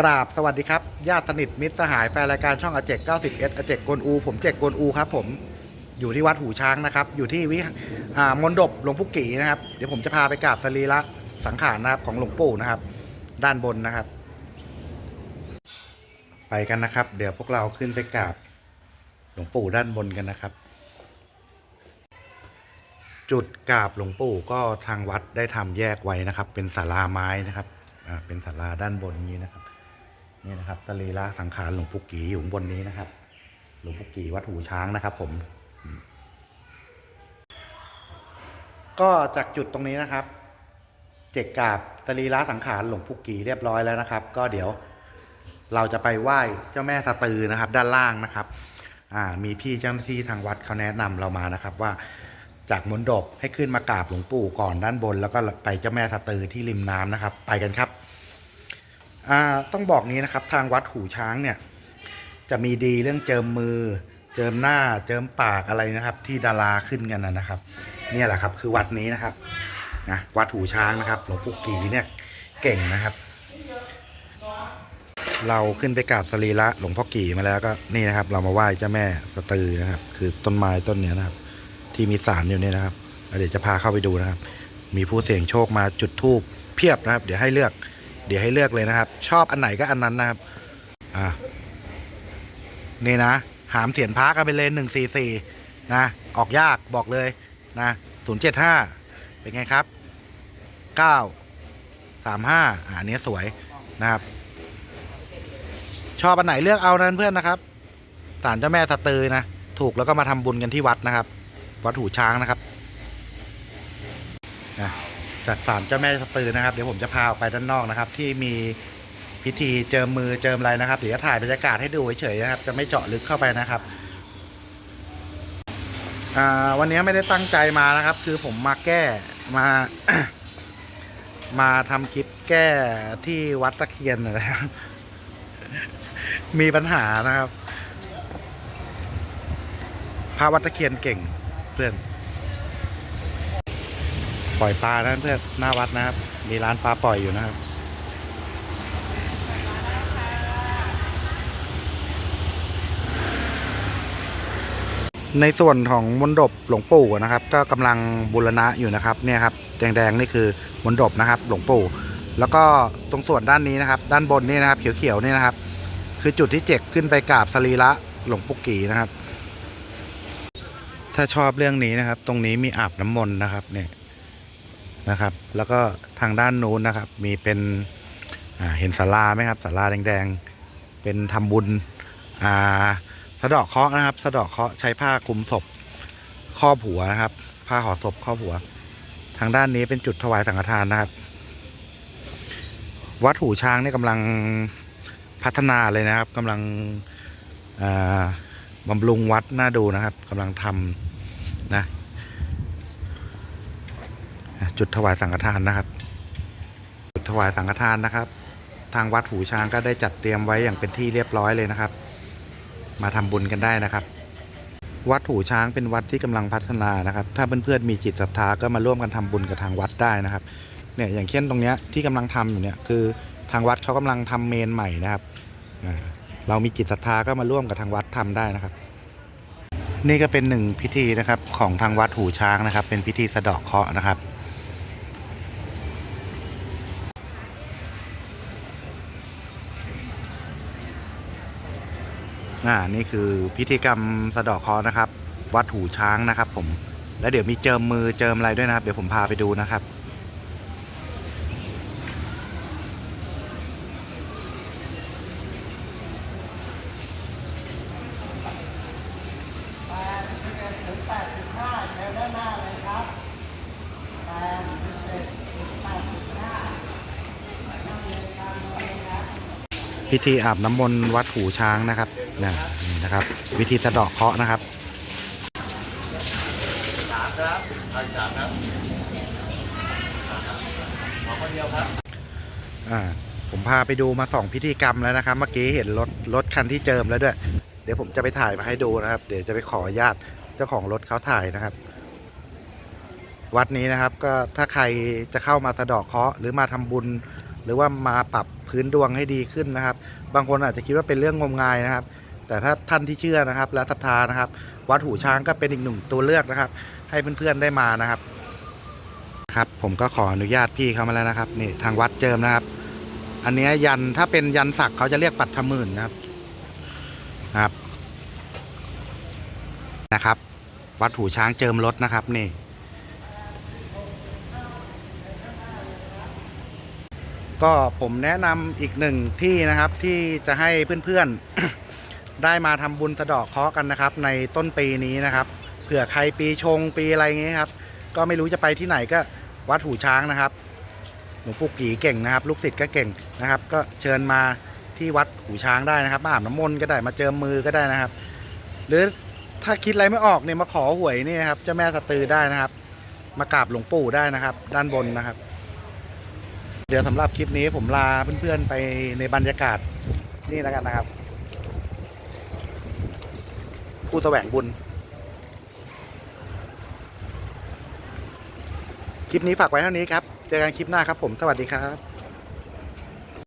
กราบสวัสดีครับ ญาติสนิทมิตรสหายแฟนรายการช่องอาเจก90 s อาเจกกวนอู ผมเจกกวนอูครับผมอยู่ที่วัดหูช้างนะครับ อยู่ที่วิมณฑปหลวงปู่กี่นะครับ เดี๋ยวผมจะพาไปกราบสรีระสังขารนะครับของหลวงปู่นะครับ ด้านบนนะครับ ไปกันนะครับ เดี๋ยวพวกเราขึ้นไปกราบหลวงปู่ด้านบนกันนะครับ จุดกราบหลวงปู่ก็ทางวัดได้ทำแยกไว้นะครับ เป็นศาลาไม้นะครับเป็นศาลาด้านบนนี้นะครับ นี่นะครับสรีระสังขารหลวงปู่กีอยู่บนนี้นะครับ หลวงปู่กีวัดหูช้างนะครับ ผม ก็จากจุดตรงนี้นะครับ เจกกาบสรีระสังขารหลวงปู่กีเรียบร้อยแล้วนะครับ ก็เดี๋ยวเราจะไปไหว้เจ้าแม่สะตือนะครับ ด้านล่างนะครับมีพี่เจ้าหน้าที่ทางวัดเขาแนะนำเรามานะครับ ว่าจากมณฑปให้ขึ้นมากราบหลวงปู่ก่อนด้านบน แล้วก็ไปเจ้าแม่สะตือที่ริมน้ำนะครับ ไปกันครับ ต้องบอกนี้นะครับทางวัดหูช้างเนี่ยจะมีดีเรื่องเจิมมือ เจิมหน้าเจิมปากอะไรนะครับ ที่ดาราขึ้นกันนะครับ เนี่ยแหละครับคือวัดนี้นะครับนะวัดหูช้างนะครับหลวงปู่กีเนี่ยเก่งนะครับ เราขึ้นไปกราบสรีระหลวงพ่อกี่มาแล้วก็นี่นะครับ เรามาไหว้เจ้าแม่สตือนะครับ คือต้นไม้ต้นเนี้ยนะครับ ที่มีสารอยู่เนี่ยนะครับเดี๋ยวจะพาเข้าไปดูนะครับ มีผู้เสี่ยงโชคมาจุดธูปเพียบนะครับ เดี๋ยวให้เลือก เดี๋ยวให้เลือกเลยนะครับ ชอบอันไหนก็อันนั้นนะครับ อ่านี่นะ หามเถียนพากันไปเลยหนึ่งสี่สี่นะ ออกยากบอกเลยนะศูนย์เจ็ดห้าเป็นไงครับเก้าสามห้าอันนี้สวยนะครับ ชอบอันไหนเลือกเอานั้นเพื่อนนะครับศาลเจ้าแม่สะตือนะ ถูกแล้วก็มาทำบุญกันที่วัดนะครับ วัดหูช้างนะครับนะ จากศาลเจ้าแม่สตือนะครับ เดี๋ยวผมจะพาออกไปด้านนอกนะครับ ที่มีพิธีเจิมมือเจิมอะไรนะครับเดี๋ยวจะถ่ายบรรยากาศให้ดูเฉยๆนะครับ จะไม่เจาะลึกเข้าไปนะครับวันนี้ไม่ได้ตั้งใจมานะครับ คือผมมาแก้มา มาทำคลิปแก้ที่วัดตะเคียนนะครับ มีปัญหานะครับพระวัดตะเคียนเก่งเพื่อน ปล่อยปลานะเพื่อนหน้าวัดนะครับ มีร้านปลาปล่อยอยู่นะครับในส่วนของมณฑปหลวงปู่นะครับ ก็กำลังบูรณะอยู่นะครับเนี่ยครับแดงๆนี่คือมณฑปนะครับ หลวงปู่ แล้วก็ตรงส่วนด้านนี้นะครับ ด้านบนนี่นะครับ เขียวๆนี่นะครับ คือจุดที่เจ็กขึ้นไปกราบสรีระหลวงปู่กีนะครับ ถ้าชอบเรื่องนี้นะครับ ตรงนี้มีอาบน้ำมนต์นะครับเนี่ย นะครับ แล้วก็ทางด้านนู้นนะครับ มีเป็นเห็นศาลาไหมครับศาลาแดงๆ เป็นทำบุญอ่าสะเดาะเคาะนะครับ สะเดาะเคาะใช้ผ้าคลุมศพครอบหัวนะครับ ผ้าห่อศพครอบหัว ทางด้านนี้เป็นจุดถวายสังฆทานนะครับ วัดหูช้างนี่กำลังพัฒนาเลยนะครับกำลังอ่าบำรุงวัดน่าดูนะครับกำลังทำนะ จุดถวายสังฆทานนะครับ จุดถวายสังฆทานนะครับ ทางวัดหูช้างก็ได้จัดเตรียมไว้อย่างเป็นที่เรียบร้อยเลยนะครับ มาทำบุญกันได้นะครับ วัดหูช้างเป็นวัดที่กำลังพัฒนานะครับ ถ้าเพื่อนๆมีจิตศรัทธาก็มาร่วมกันทำบุญกับทางวัดได้นะครับเนี่ยอย่างเช่นตรงเนี้ยที่กำลังทำอยู่เนี่ยคือทางวัดเขากำลังทำเมนใหม่นะครับเรามีจิตศรัทธาก็มาร่วมกับทางวัดทำได้นะครับ นี่ก็เป็นหนึ่งพิธีนะครับของทางวัดหูช้างนะครับ เป็นพิธีสะเดาะเคราะห์นะครับ อ่านี่คือพิธีกรรมสะดอกคอนะครับ วัดหูช้างนะครับ ผม แล้วเดี๋ยวมีเจิมมือเจิมอะไรด้วยนะครับ เดี๋ยวผมพาไปดูนะครับ พิธีอาบน้ำมนต์วัดหูช้างนะครับนะนี่นะครับ วิธีสะเดาะเคราะห์นะครับอ่าผมพาไปดูมาสองพิธีกรรมแล้วนะครับ เมื่อกี้เห็นรถรถคันที่เจิมแล้วด้วย เดี๋ยวผมจะไปถ่ายมาให้ดูนะครับ เดี๋ยวจะไปขออนุญาตเจ้าของรถเขาถ่ายนะครับ วัดนี้นะครับก็ถ้าใครจะเข้ามาสะเดาะเคราะห์หรือมาทำบุญ หรือว่ามาปรับพื้นดวงให้ดีขึ้นนะครับ บางคนอาจจะคิดว่าเป็นเรื่องงมงายนะครับ แต่ถ้าท่านที่เชื่อนะครับ และศรัทธานะครับ วัดหูช้างก็เป็นอีกหนึ่งตัวเลือกนะครับ ให้เพื่อนๆได้มานะครับ ครับผมก็ขออนุญาตพี่เขามาแล้วนะครับนี่ทางวัดเจิมนะครับ อันนี้ยันถ้าเป็นยันศักดิ์เขาจะเรียกปัดทมื่นนะครับนะครับนะครับ วัดหูช้างเจิมรถนะครับนี่ ก็ผมแนะนำอีกหนึ่งที่นะครับที่จะให้เพื่อนๆ ได้มาทำบุญสะดาะเคาะกันนะครับ ในต้นปีนี้นะครับเผื่อใครปีชงปีอะไรเงี้ยครับ ก็ไม่รู้จะไปที่ไหนก็วัดหูช้างนะครับหลวงปู่กี่เก่งนะครับ ลูกศิษย์ก็เก่งนะครับ ก็เชิญมาที่วัดหูช้างได้นะครับมาอาบน้ำมนต์ก็ได้มาเจิมมือก็ได้นะครับ หรือถ้าคิดอะไรไม่ออกเนี่ยมาขอหวยนี่นะครับเจ้าแม่สตือได้นะครับ มากราบหลวงปู่ได้นะครับ ด้านบนนะครับ เดี๋ยวสำหรับคลิปนี้ผมลาเพื่อนๆไปในบรรยากาศนี่แล้วกันนะครับผู้แสวงบุญ คลิปนี้ฝากไว้เท่านี้ครับ เจอกันคลิปหน้าครับผม สวัสดีครับ